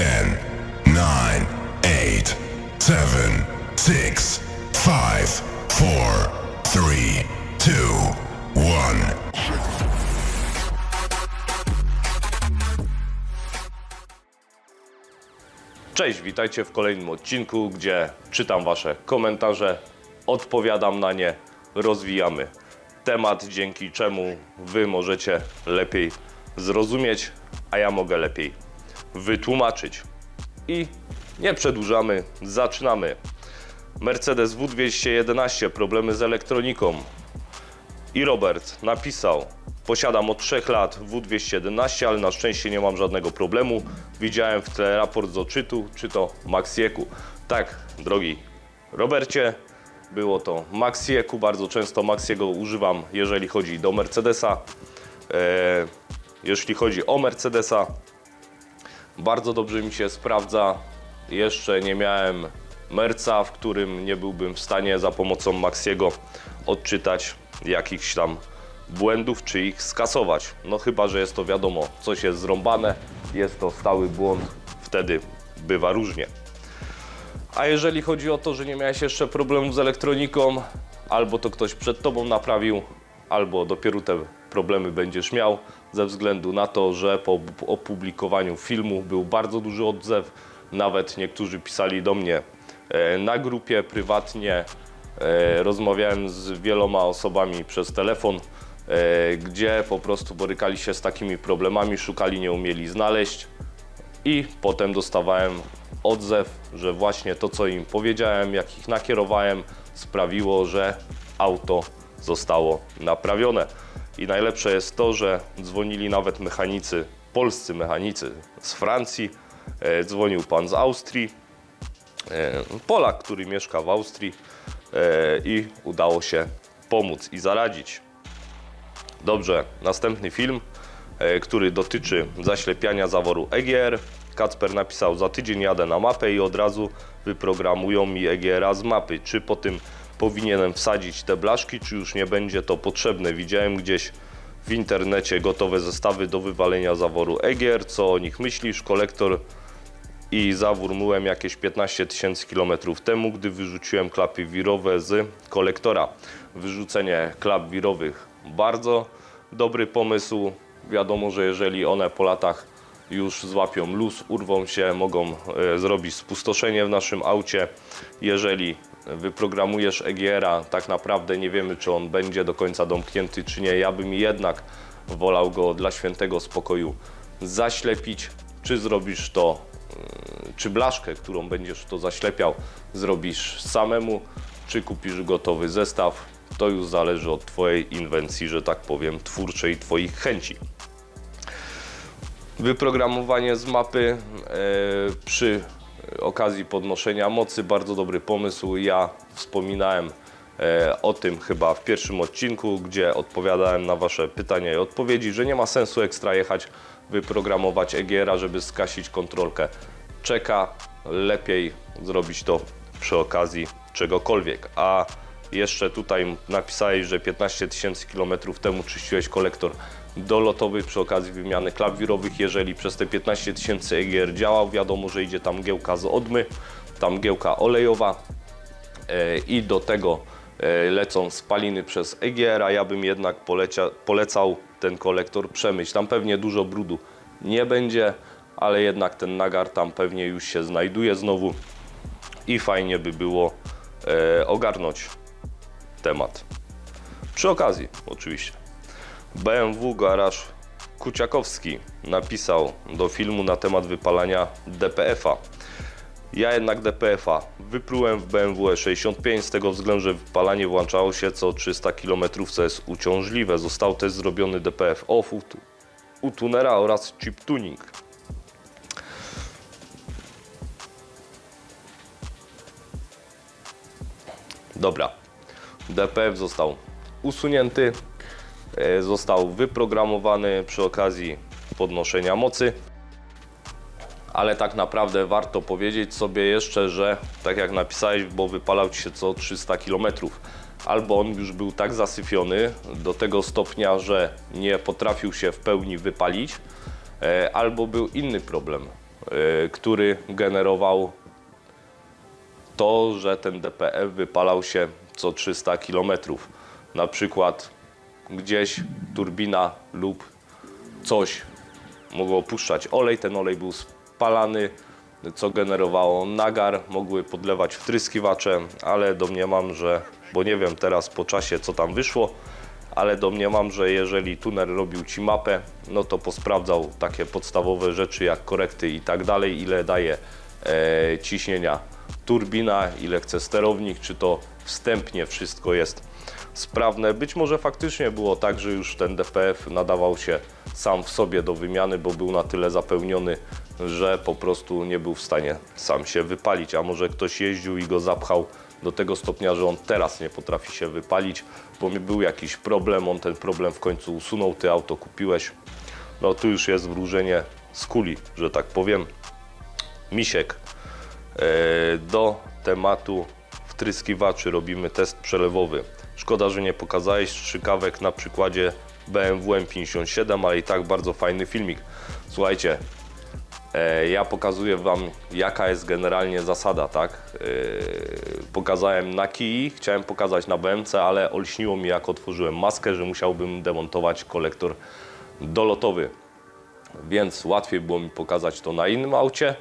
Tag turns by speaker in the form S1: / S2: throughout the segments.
S1: 10, 9, 8, 7, 6, 5, 4, 3, 2, 1.
S2: Cześć, witajcie w kolejnym odcinku, gdzie czytam Wasze komentarze, odpowiadam na nie, rozwijamy temat, dzięki czemu Wy możecie lepiej zrozumieć, a ja mogę lepiej wytłumaczyć. I nie przedłużamy, zaczynamy. Mercedes W211, problemy z elektroniką. I Robert napisał: Posiadam od 3 lat W211, ale na szczęście nie mam żadnego problemu. Widziałem w tle raport z oczytu, czy to Maxieku. Tak, drogi Robercie, było to Maxieku. Bardzo często Maxiego używam, jeżeli chodzi do Mercedesa. E, jeśli chodzi o Mercedesa, bardzo dobrze mi się sprawdza. Jeszcze nie miałem Merca, w którym nie byłbym w stanie za pomocą Maxiego odczytać jakichś tam błędów, czy ich skasować. No chyba, że jest to wiadomo, coś jest zrąbane, jest to stały błąd, wtedy bywa różnie. A jeżeli chodzi o to, że nie miałeś jeszcze problemów z elektroniką, albo to ktoś przed tobą naprawił, albo dopiero te problemy będziesz miał, ze względu na to, że po opublikowaniu filmu był bardzo duży odzew. Nawet niektórzy pisali do mnie e, na grupie prywatnie. E, Rozmawiałem z wieloma osobami przez telefon, e, gdzie po prostu borykali się z takimi problemami, szukali, nie umieli znaleźć i potem dostawałem odzew, że właśnie to, co im powiedziałem, jak ich nakierowałem, sprawiło, że auto zostało naprawione. I najlepsze jest to, że dzwonili nawet mechanicy, polscy mechanicy z Francji, e, dzwonił pan z Austrii, e, Polak, który mieszka w Austrii e, i udało się pomóc i zaradzić. Dobrze, następny film, który dotyczy zaślepiania zaworu EGR. Kacper napisał, za tydzień jadę na mapę i od razu wyprogramują mi EGR-a z mapy. Czy po tym powinienem wsadzić te blaszki, czy już nie będzie to potrzebne? Widziałem gdzieś w internecie gotowe zestawy do wywalenia zaworu EGR. Co o nich myślisz? Kolektor i zawór myłem jakieś 15 tysięcy kilometrów temu, gdy wyrzuciłem klapy wirowe z kolektora. Wyrzucenie klap wirowych bardzo dobry pomysł. Wiadomo, że jeżeli one po latach już złapią luz, urwą się, mogą e, zrobić spustoszenie w naszym aucie. Jeżeli wyprogramujesz EGR-a, tak naprawdę nie wiemy, czy on będzie do końca domknięty, czy nie. Ja bym jednak wolał go dla świętego spokoju zaślepić. Czy zrobisz to y, czy blaszkę, którą będziesz to zaślepiał, zrobisz samemu, czy kupisz gotowy zestaw, to już zależy od Twojej inwencji, że tak powiem, twórczej, Twoich chęci. Wyprogramowanie z mapy e, przy okazji podnoszenia mocy, bardzo dobry pomysł. Ja wspominałem e, o tym chyba w pierwszym odcinku, gdzie odpowiadałem na Wasze pytania i odpowiedzi, że nie ma sensu ekstra jechać, wyprogramować EGR-a, żeby skasić kontrolkę. Czeka, lepiej zrobić to przy okazji czegokolwiek. A jeszcze tutaj napisałeś, że 15 tysięcy kilometrów temu czyściłeś kolektor dolotowy przy okazji wymiany klap wirowych. Jeżeli przez te 15 tysięcy EGR działał, wiadomo, że idzie tam giełka z odmy, tam giełka olejowa, E, i do tego e, lecą spaliny przez EGR, a ja bym jednak polecia, polecał ten kolektor przemyć. Tam pewnie dużo brudu nie będzie, ale jednak ten nagar tam pewnie już się znajduje znowu i fajnie by było e, ogarnąć temat. Przy okazji, oczywiście. BMW Garaż Kuciakowski napisał do filmu na temat wypalania DPF-a. Ja jednak DPF-a wyplułem w BMW E65 z tego względu, że wypalanie włączało się co 300 km, co jest uciążliwe. Został też zrobiony DPF off u, tunera oraz chip tuning. Dobra, DPF został usunięty, e, został wyprogramowany przy okazji podnoszenia mocy ale tak naprawdę warto powiedzieć sobie jeszcze, że tak jak napisałeś, bo wypalał ci się co 300 km, albo on już był tak zasyfiony do tego stopnia, że nie potrafił się w pełni wypalić, e, albo był inny problem. e, który generował to, że ten DPF wypalał się co 300 km. Na przykład gdzieś turbina lub coś mogło opuszczać olej, ten olej był spalany, co generowało nagar, mogły podlewać wtryskiwacze, ale domniemam, że, bo nie wiem teraz po czasie co tam wyszło, ale domniemam, że jeżeli tuner robił Ci mapę, no to posprawdzał takie podstawowe rzeczy jak korekty i tak dalej, ile daje e, ciśnienia turbina, ile chce sterownik, czy to wstępnie wszystko jest sprawne. Być może faktycznie było tak, że już ten DPF nadawał się sam w sobie do wymiany, bo był na tyle zapełniony, że po prostu nie był w stanie sam się wypalić, a może ktoś jeździł i go zapchał do tego stopnia, że on teraz nie potrafi się wypalić, bo był jakiś problem, on ten problem w końcu usunął, ty auto kupiłeś. No tu już jest wróżenie z kuli, że tak powiem. Misiek, do tematu wtryskiwaczy robimy test przelewowy. Szkoda, że nie pokazałeś strzykawek na przykładzie BMW M57, ale i tak bardzo fajny filmik. Słuchajcie, e, ja pokazuję Wam jaka jest generalnie zasada, tak? E, Pokazałem na kij, chciałem pokazać na BMC, ale olśniło mi jak otworzyłem maskę, że musiałbym demontować kolektor dolotowy. Więc łatwiej było mi pokazać to na innym aucie.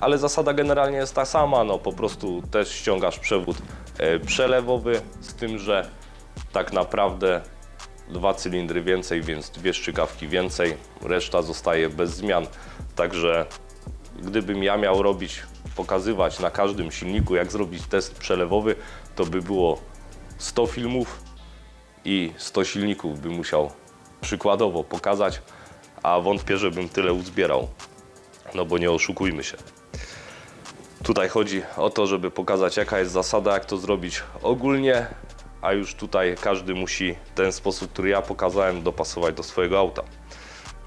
S2: Ale zasada generalnie jest ta sama, no po prostu też ściągasz przewód e, przelewowy, z tym, że tak naprawdę dwa cylindry więcej, więc dwie szczykawki więcej, reszta zostaje bez zmian. Także gdybym ja miał robić, pokazywać na każdym silniku, jak zrobić test przelewowy, to by było 100 filmów i 100 silników bym musiał przykładowo pokazać, a wątpię, żebym tyle uzbierał. No bo nie oszukujmy się. Tutaj chodzi o to, żeby pokazać jaka jest zasada, jak to zrobić ogólnie, a już tutaj każdy musi ten sposób, który ja pokazałem, dopasować do swojego auta.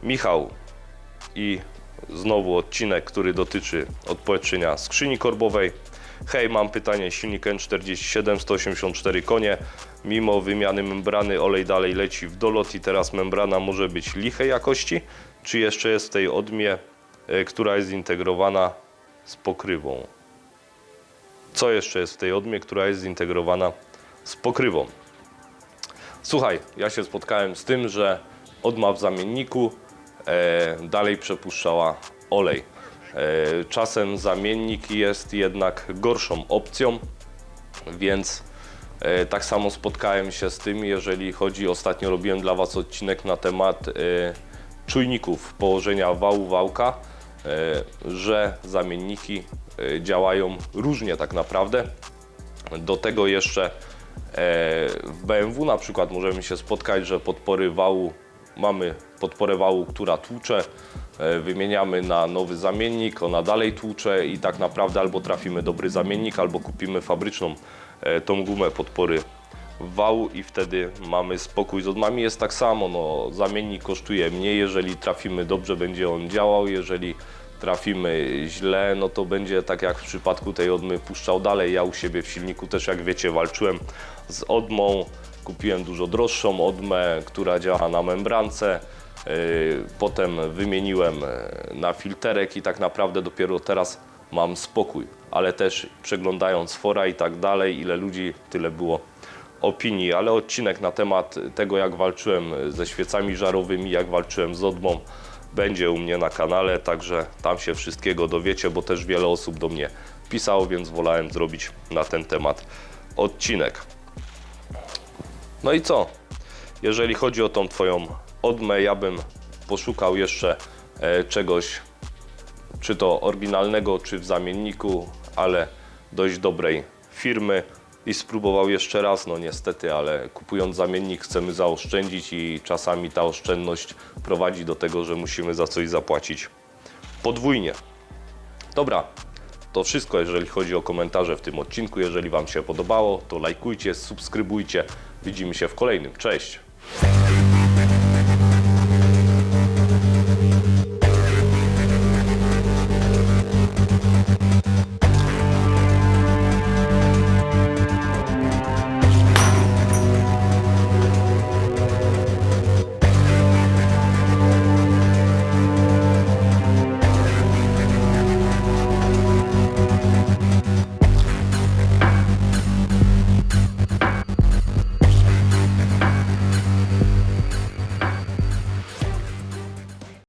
S2: Michał i znowu odcinek, który dotyczy odpowietrzenia skrzyni korbowej. Hej, mam pytanie, silnik N47, 184 konie, mimo wymiany membrany olej dalej leci w dolot i teraz membrana może być lichej jakości, czy jeszcze jest w tej odmie, e, która jest zintegrowana z pokrywą? Co jeszcze jest w tej odmie, która jest zintegrowana z pokrywą? Słuchaj, ja się spotkałem z tym, że odma w zamienniku e, dalej przepuszczała olej. E, czasem zamiennik jest jednak gorszą opcją, więc e, tak samo spotkałem się z tym, jeżeli chodzi, ostatnio robiłem dla Was odcinek na temat e, czujników położenia wału wałka, że zamienniki e, działają różnie tak naprawdę. Do tego jeszcze e, w BMW na przykład możemy się spotkać, że podpory wału mamy podporę wału, która tłucze, e, wymieniamy na nowy zamiennik, ona dalej tłucze i tak naprawdę albo trafimy dobry zamiennik, albo kupimy fabryczną e, tą gumę podpory wału i wtedy mamy spokój. Z odmami jest tak samo, no, zamiennik kosztuje mniej, jeżeli trafimy dobrze będzie on działał, jeżeli trafimy źle, no to będzie tak jak w przypadku tej odmy puszczał dalej. Ja u siebie w silniku też jak wiecie walczyłem z odmą, kupiłem dużo droższą odmę, która działa na membrance. Yy, Potem wymieniłem e, na filterek i tak naprawdę dopiero teraz mam spokój. Ale też przeglądając fora i tak dalej, ile ludzi, tyle było opinii. Ale odcinek na temat tego, jak walczyłem ze świecami żarowymi, jak walczyłem z odmą, będzie u mnie na kanale, także tam się wszystkiego dowiecie, bo też wiele osób do mnie pisało, więc wolałem zrobić na ten temat odcinek. No i co? Jeżeli chodzi o tą Twoją odmę, ja bym poszukał jeszcze e, czegoś, czy to oryginalnego, czy w zamienniku, ale dość dobrej firmy i spróbował jeszcze raz. No niestety, ale kupując zamiennik chcemy zaoszczędzić i czasami ta oszczędność prowadzi do tego, że musimy za coś zapłacić podwójnie. Dobra, to wszystko, jeżeli chodzi o komentarze w tym odcinku. Jeżeli Wam się podobało, to lajkujcie, subskrybujcie. Widzimy się w kolejnym. Cześć!